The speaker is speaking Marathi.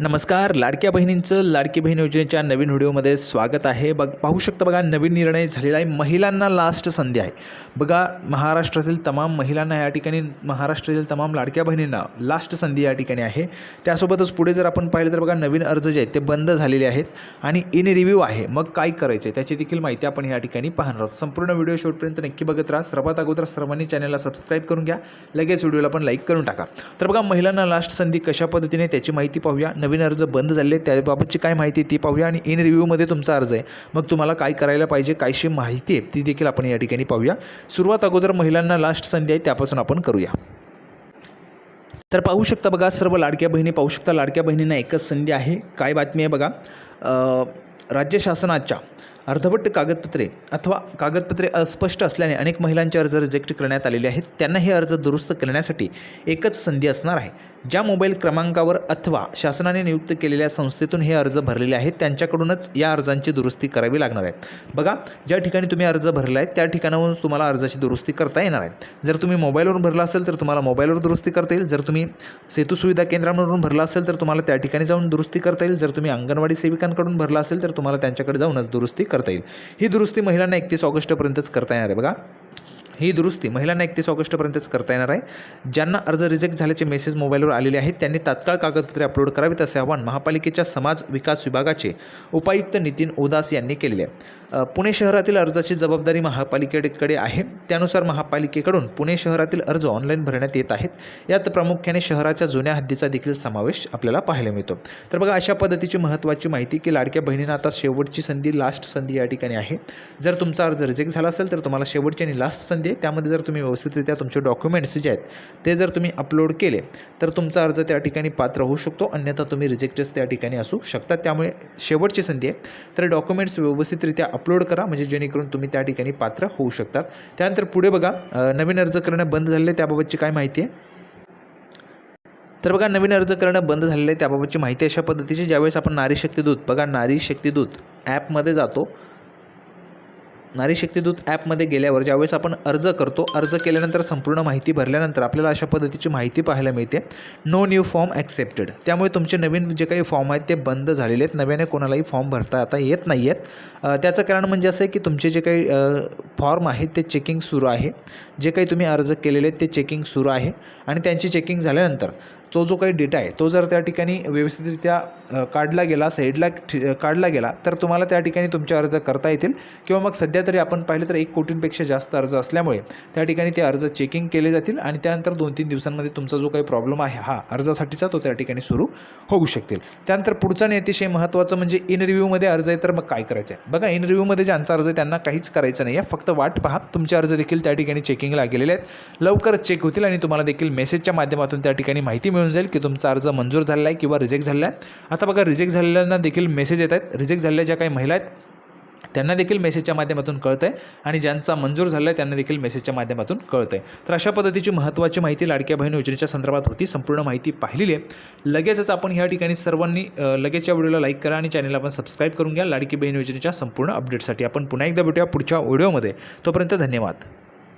नमस्कार लाडक्या बहिणींचं लाडकी बहीण योजनेच्या नवीन व्हिडिओमध्ये स्वागत आहे. बघ पाहू शकता बघा नवीन निर्णय झालेला आहे. महिलांना लास्ट संधी आहे. बघा महाराष्ट्रातील तमाम महिलांना या ठिकाणी महाराष्ट्रातील तमाम लाडक्या बहिणींना लास्ट संधी या ठिकाणी आहे. त्यासोबतच पुढे जर आपण पाहिलं तर बघा नवीन अर्ज जे आहेत ते बंद झालेले आहेत आणि इन रिव्ह्यू आहे. मग काय करायचे त्याची देखील माहिती आपण या ठिकाणी पाहणार आहोत. संपूर्ण व्हिडिओ शेवटपर्यंत नक्की बघत राहा. सर्वात अगोदर सर्वांनी चॅनलला सबस्क्राईब करून घ्या. लगेच व्हिडिओला पण लाईक करून टाका. तर बघा महिलांना लास्ट संधी कशा पद्धतीने त्याची माहिती पाहूया. नवीन अर्ज बंद झाले आहेत, त्याबाबतची काय माहिती आहे ती पाहूया. आणि इन रिव्ह्यूमध्ये तुमचा अर्ज आहे. मग तुम्हाला काय करायला पाहिजे कायशी माहिती आहे ती देखील आपण या ठिकाणी पाहूया. सुरुवात अगोदर महिलांना लास्ट संधी आहे त्यापासून आपण करूया. तर पाहू शकता बघा सर्व लाडक्या बहिणी पाहू शकता. लाडक्या बहिणींना एकच संधी आहे. काय बातमी आहे बघा? राज्य शासनाच्या अर्धवट कागदपत्रे अथवा कागदपत्रे अस्पष्ट असल्याने अनेक महिलांचे अर्ज रिजेक्ट करण्यात आलेले आहेत. त्यांना हे अर्ज दुरुस्त करण्यासाठी एकच संधी असणार आहे. ज्या मोबाईल क्रमांकावर अथवा शासनाने नियुक्त केलेल्या संस्थेतून हे अर्ज भरलेले आहेत त्यांच्याकडूनच या अर्जांची दुरुस्ती करावी लागणार आहे. बघा ज्या ठिकाणी तुम्ही अर्ज भरला आहे त्या ठिकाणावरून तुम्हाला अर्जाची दुरुस्ती करता येणार आहे. जर तुम्ही मोबाईलवरून भरला असेल तर तुम्हाला मोबाईलवर दुरुस्ती करता येईल. जर तुम्ही सेतू सुविधा केंद्रामधून भरला असेल तर तुम्हाला त्या ठिकाणी जाऊन दुरुस्ती करता येईल. जर तुम्ही अंगणवाडी सेविकांकडून भरला असेल तर तुम्हाला त्यांच्याकडे जाऊनच दुरुस्ती करता येईल. ही दुरुस्ती महिलांना एकतीस ऑगस्टपर्यंतच करता येणार आहे. बघा ही दुरुस्ती महिलांना एकतीस ऑगस्टपर्यंतच करता येणार आहे. ज्यांना अर्ज रिजेक्ट झाल्याचे मेसेज मोबाईलवर आलेले आहेत त्यांनी तात्काळ कागदपत्रे अपलोड करावीत असे आवाहन महापालिकेच्या समाज विकास विभागाचे उपायुक्त नितीन उदास यांनी केलेले आहे. पुणे शहरातील अर्जाची जबाबदारी महापालिकेकडे आहे. त्यानुसार महापालिकेकडून पुणे शहरातील अर्ज ऑनलाईन भरण्यात येत आहेत. यात प्रामुख्याने शहराच्या जुन्या हद्दीचा देखील समावेश आपल्याला पाहायला मिळतो. तर बघा अशा पद्धतीची महत्त्वाची माहिती की लाडक्या बहिणींना आता शेवटची संधी लास्ट संधी या ठिकाणी आहे. जर तुमचा अर्ज रिजेक्ट झाला असेल तर तुम्हाला शेवटची आणि लास्ट संधी आहे. त्यामध्ये जर तुम्ही व्यवस्थितरित्या तुमचे डॉक्युमेंट्स जे आहेत ते जर तुम्ही अपलोड केले तर तुमचा अर्ज त्या ठिकाणी पात्र होऊ शकतो. अन्यथा तुम्ही रिजेक्टच त्या ठिकाणी असू शकता. त्यामुळे शेवटची संधी आहे. तर डॉक्युमेंट्स व्यवस्थितरित्या अपलोड करा म्हणजे जेणेकरून तुम्ही त्या ठिकाणी पात्र होऊ शकतात. त्यानंतर पुढे बघा नवीन अर्ज करणं बंद झालेलं आहे त्याबाबतची काय माहिती आहे? तर बघा नवीन अर्ज करणं बंद झालेलं आहे त्याबाबतची माहिती अशा पद्धतीची. ज्यावेळेस आपण नारी शक्ती दूत बघा नारी शक्ती दूत ॲपमध्ये जातो. नारी शक्तीदूत ॲपमध्ये गेल्यावर ज्यावेळेस आपण अर्ज करतो अर्ज केल्यानंतर संपूर्ण माहिती भरल्यानंतर आपल्याला अशा पद्धतीची माहिती पाहायला मिळते. नो न्यू फॉर्म ॲक्सेप्टेड त्यामुळे तुमचे नवीन जे काही फॉर्म आहेत ते बंद झालेले आहेत. नव्याने कोणालाही फॉर्म भरता आता येत नाही आहेत त्याचं कारण म्हणजे असं आहे की तुमचे जे काही फॉर्म आहेत ते चेकिंग सुरू आहे. जे काही तुम्ही अर्ज केलेले आहेत ते चेकिंग सुरू आहे आणि त्यांची चेकिंग झाल्यानंतर तो जो काही डेटा आहे तो जर त्या ठिकाणी व्यवस्थितरित्या काढला गेला साईडला ठि- काढला गेला तर तुम्हाला त्या ठिकाणी तुमचे अर्ज करता येतील. किंवा मग सध्या तरी आपण पाहिलं तर एक कोटींपेक्षा जास्त अर्ज असल्यामुळे त्या ठिकाणी ते अर्ज चेकिंग केले जातील आणि त्यानंतर दोन तीन दिवसांमध्ये तुमचा जो काही प्रॉब्लेम आहे हा अर्जासाठीचा तो त्या ठिकाणी सुरू होऊ शकतील. त्यानंतर पुढचा आणि अतिशय महत्त्वाचं म्हणजे इन रिव्ह्यूमध्ये अर्ज आहे तर मग काय करायचं आहे बघा इन रिव्ह्यूमध्ये ज्यांचा अर्ज आहे त्यांना काहीच करायचं नाही आहे फक्त वाट पहा तुमचे अर्ज देखील त्या ठिकाणी चेकिंग चेकिंगला गेलेले आहेत. लवकरच चेक होतील आणि तुम्हाला देखील मेसेजच्या माध्यमातून त्या ठिकाणी माहिती मिळून जाईल की तुमचा अर्ज मंजूर झालेला आहे किंवा रिजेक्ट झालेला आहे. आता बघा रिजेक्ट झालेल्यांना देखील मेसेज येत आहेत. रिजेक्ट झालेल्या ज्या काही महिला आहेत त्यांना देखील मेसेजच्या माध्यमातून कळतं आहे आणि ज्यांचा मंजूर झाला आहे त्यांना देखील मेसेजच्या माध्यमातून कळतं आहे तर अशा पद्धतीची महत्त्वाची माहिती लाडक्या बहीण योजनेच्या संदर्भात होती. संपूर्ण माहिती पाहिलेली आहे. लगेचच आपण ह्या ठिकाणी सर्वांनी लगेच या व्हिडिओला लाईक करा आणि चॅनलला आपण सबस्क्राईब करून घ्या. लाडकी बहीण योजनेच्या संपूर्ण अपडेटसाठी आपण पुन्हा एकदा भेटूया पुढच्या व्हिडिओमध्ये तोपर्यंत धन्यवाद.